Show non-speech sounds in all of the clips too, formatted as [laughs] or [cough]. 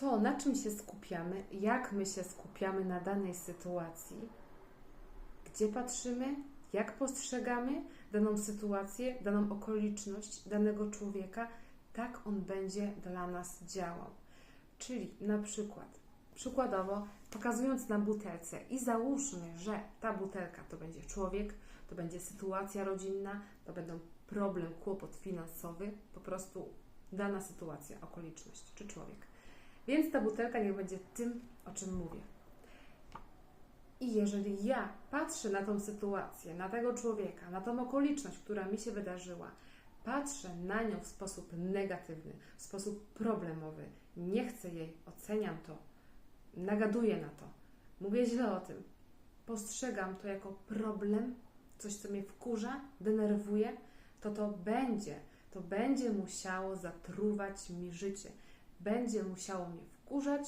to, na czym się skupiamy, jak my się skupiamy na danej sytuacji, gdzie patrzymy, jak postrzegamy daną sytuację, daną okoliczność danego człowieka, tak on będzie dla nas działał. Czyli na przykład, przykładowo, pokazując na butelce i załóżmy, że ta butelka to będzie człowiek, to będzie sytuacja rodzinna, to będą problem, kłopot finansowy, po prostu dana sytuacja, okoliczność czy człowiek. Więc ta butelka niech będzie tym, o czym mówię. I jeżeli ja patrzę na tą sytuację, na tego człowieka, na tą okoliczność, która mi się wydarzyła, patrzę na nią w sposób negatywny, w sposób problemowy, nie chcę jej, oceniam to, nagaduję na to, mówię źle o tym, postrzegam to jako problem, coś, co mnie wkurza, denerwuje, to to będzie, to będzie musiało zatruwać mi życie, będzie musiało mnie wkurzać,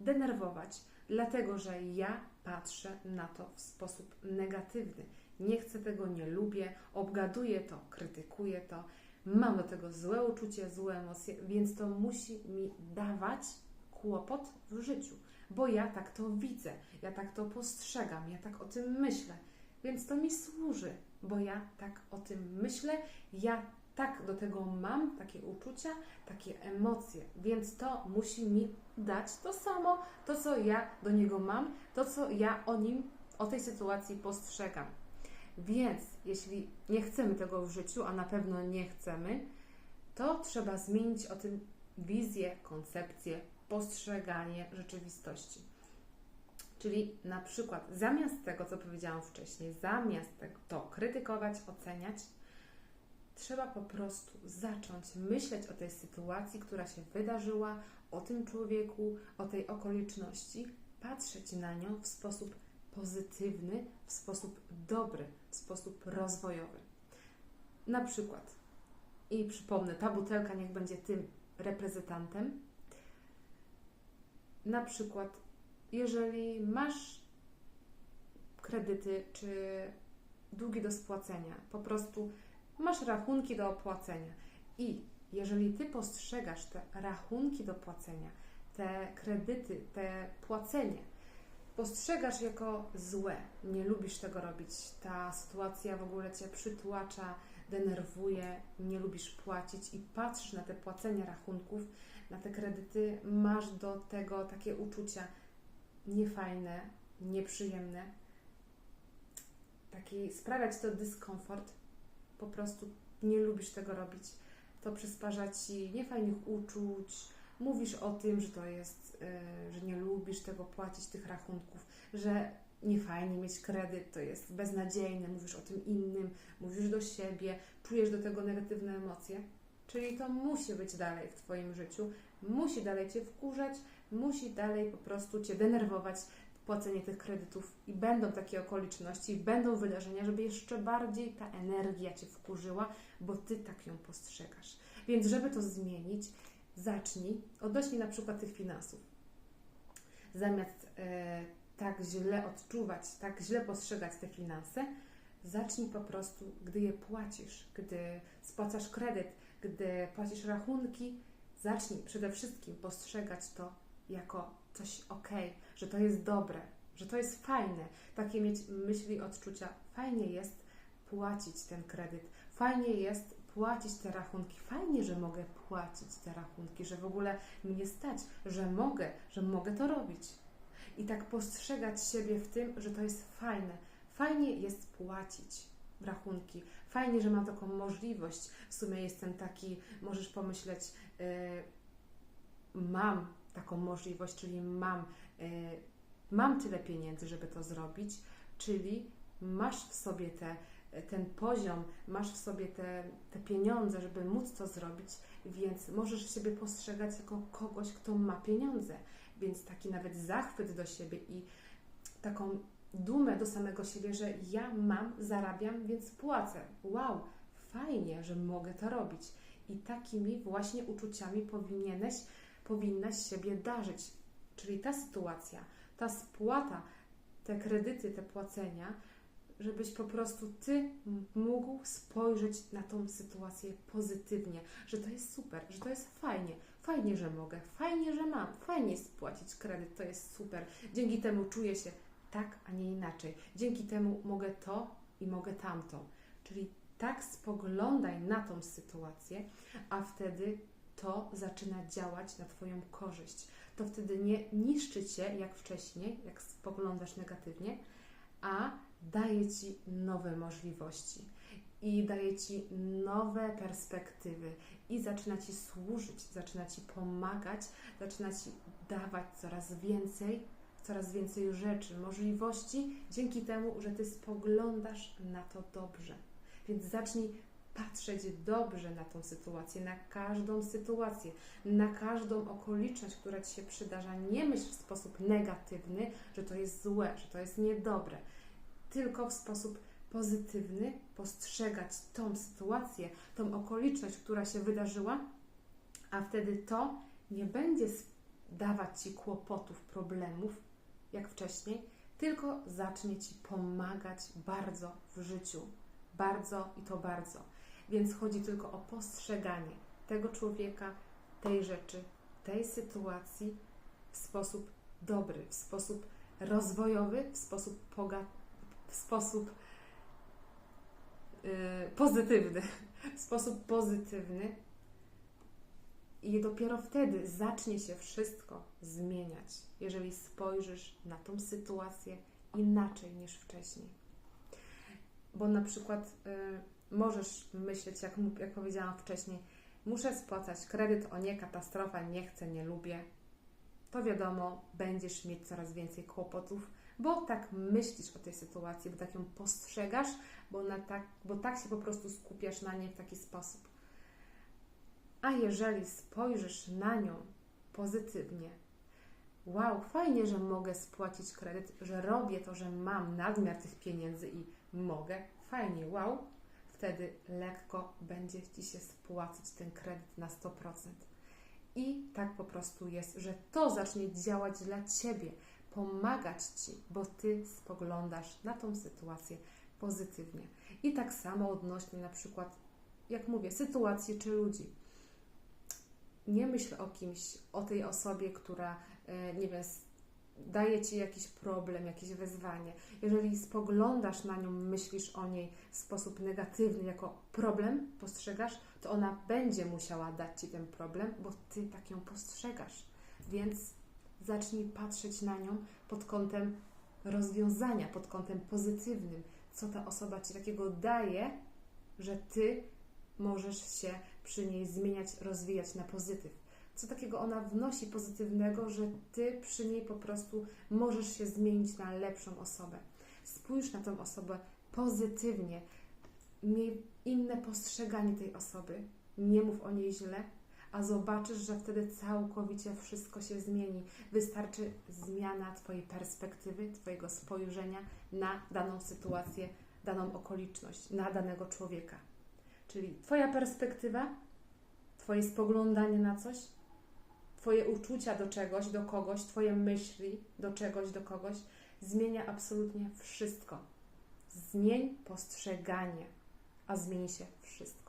denerwować, dlatego że ja patrzę na to w sposób negatywny. Nie chcę tego, nie lubię, obgaduję to, krytykuję to, mam do tego złe uczucie, złe emocje, więc to musi mi dawać kłopot w życiu, bo ja tak to widzę, ja tak to postrzegam, ja tak o tym myślę, więc to mi służy, bo ja tak o tym myślę, ja tak do tego mam, takie uczucia, takie emocje, więc to musi mi dać to samo, to co ja do niego mam, to co ja o nim, o tej sytuacji postrzegam. Więc jeśli nie chcemy tego w życiu, a na pewno nie chcemy, to trzeba zmienić o tym wizję, koncepcję, postrzeganie rzeczywistości. Czyli na przykład zamiast tego, co powiedziałam wcześniej, zamiast tego, to krytykować, oceniać, trzeba po prostu zacząć myśleć o tej sytuacji, która się wydarzyła, o tym człowieku, o tej okoliczności, patrzeć na nią w sposób pozytywny, w sposób dobry, w sposób rozwojowy. Na przykład, i przypomnę, ta butelka niech będzie tym reprezentantem. Na przykład, jeżeli masz kredyty czy długi do spłacenia, po prostu masz rachunki do opłacenia. I jeżeli Ty postrzegasz te rachunki do płacenia, te kredyty, te płacenie, postrzegasz jako złe, nie lubisz tego robić, ta sytuacja w ogóle Cię przytłacza, denerwuje, nie lubisz płacić i patrzysz na te płacenie rachunków, na te kredyty, masz do tego takie uczucia niefajne, nieprzyjemne, taki sprawiać to dyskomfort, po prostu nie lubisz tego robić, to przysparza ci niefajnych uczuć, mówisz o tym, że to jest, yy, że nie lubisz tego płacić, tych rachunków, że nie fajnie mieć kredyt, to jest beznadziejne, mówisz o tym innym, mówisz do siebie, czujesz do tego negatywne emocje. Czyli to musi być dalej w Twoim życiu, musi dalej Cię wkurzać, musi dalej po prostu Cię denerwować, płacenie tych kredytów i będą takie okoliczności, będą wydarzenia, żeby jeszcze bardziej ta energia Cię wkurzyła, bo Ty tak ją postrzegasz. Więc żeby to zmienić, zacznij, odnośnie na przykład tych finansów. Zamiast e, tak źle odczuwać, tak źle postrzegać te finanse, zacznij po prostu, gdy je płacisz, gdy spłacasz kredyt, gdy płacisz rachunki, zacznij przede wszystkim postrzegać to jako coś ok, że to jest dobre, że to jest fajne. Takie mieć myśli, odczucia. Fajnie jest płacić ten kredyt, fajnie jest płacić te rachunki. Fajnie, że mogę płacić te rachunki, że w ogóle mnie stać, że mogę, że mogę to robić. I tak postrzegać siebie w tym, że to jest fajne. Fajnie jest płacić rachunki. Fajnie, że mam taką możliwość. W sumie jestem taki, możesz pomyśleć, yy, mam taką możliwość, czyli mam, mam tyle pieniędzy, żeby to zrobić, czyli masz w sobie te, ten poziom, masz w sobie te, te pieniądze, żeby móc to zrobić, więc możesz siebie postrzegać jako kogoś, kto ma pieniądze. Więc taki nawet zachwyt do siebie i taką dumę do samego siebie, że ja mam, zarabiam, więc płacę. Wow, fajnie, że mogę to robić. I takimi właśnie uczuciami powinieneś powinnaś siebie darzyć. Czyli ta sytuacja, ta spłata, te kredyty, te płacenia, żebyś po prostu Ty mógł spojrzeć na tą sytuację pozytywnie, że to jest super, że to jest fajnie. Fajnie, że mogę, fajnie, że mam, fajnie spłacić kredyt, to jest super. Dzięki temu czuję się tak, a nie inaczej. Dzięki temu mogę to i mogę tamto. Czyli tak spoglądaj na tą sytuację, a wtedy to zaczyna działać na Twoją korzyść. To wtedy nie niszczy Cię jak wcześniej, jak spoglądasz negatywnie, a daje Ci nowe możliwości i daje Ci nowe perspektywy i zaczyna Ci służyć, zaczyna Ci pomagać, zaczyna Ci dawać coraz więcej, coraz więcej rzeczy, możliwości, dzięki temu, że Ty spoglądasz na to dobrze. Więc zacznij patrzeć dobrze na tą sytuację, na każdą sytuację, na każdą okoliczność, która Ci się przydarza. Nie myśl w sposób negatywny, że to jest złe, że to jest niedobre, tylko w sposób pozytywny postrzegać tą sytuację, tą okoliczność, która się wydarzyła, a wtedy to nie będzie dawać Ci kłopotów, problemów, jak wcześniej, tylko zacznie Ci pomagać bardzo w życiu. Bardzo i to bardzo. Więc chodzi tylko o postrzeganie tego człowieka, tej rzeczy, tej sytuacji w sposób dobry, w sposób rozwojowy, w sposób, poga- w sposób yy, pozytywny. [laughs] W sposób pozytywny. I dopiero wtedy zacznie się wszystko zmieniać, jeżeli spojrzysz na tą sytuację inaczej niż wcześniej. Bo na przykład y, możesz myśleć, jak, jak powiedziałam wcześniej, muszę spłacać kredyt, o nie, katastrofa, nie chcę, nie lubię. To wiadomo, będziesz mieć coraz więcej kłopotów, bo tak myślisz o tej sytuacji, bo tak ją postrzegasz, bo, na tak, bo tak się po prostu skupiasz na niej w taki sposób. A jeżeli spojrzysz na nią pozytywnie, wow, fajnie, że mogę spłacić kredyt, że robię to, że mam nadmiar tych pieniędzy i mogę, fajnie, wow, wtedy lekko będzie Ci się spłacać ten kredyt na 100%. I tak po prostu jest, że to zacznie działać dla Ciebie, pomagać Ci, bo Ty spoglądasz na tą sytuację pozytywnie. I tak samo odnośnie na przykład, jak mówię, sytuacji czy ludzi. Nie myśl o kimś, o tej osobie, która, e, nie wiem, daje Ci jakiś problem, jakieś wyzwanie. Jeżeli spoglądasz na nią, myślisz o niej w sposób negatywny, jako problem postrzegasz, to ona będzie musiała dać Ci ten problem, bo Ty tak ją postrzegasz. Więc zacznij patrzeć na nią pod kątem rozwiązania, pod kątem pozytywnym. Co ta osoba Ci takiego daje, że Ty możesz się przy niej zmieniać, rozwijać na pozytyw. Co takiego ona wnosi pozytywnego, że Ty przy niej po prostu możesz się zmienić na lepszą osobę. Spójrz na tą osobę pozytywnie, miej inne postrzeganie tej osoby, nie mów o niej źle, a zobaczysz, że wtedy całkowicie wszystko się zmieni. Wystarczy zmiana Twojej perspektywy, Twojego spojrzenia na daną sytuację, daną okoliczność, na danego człowieka. Czyli Twoja perspektywa, Twoje spoglądanie na coś, Twoje uczucia do czegoś, do kogoś, Twoje myśli do czegoś, do kogoś zmienia absolutnie wszystko. Zmień postrzeganie, a zmieni się wszystko.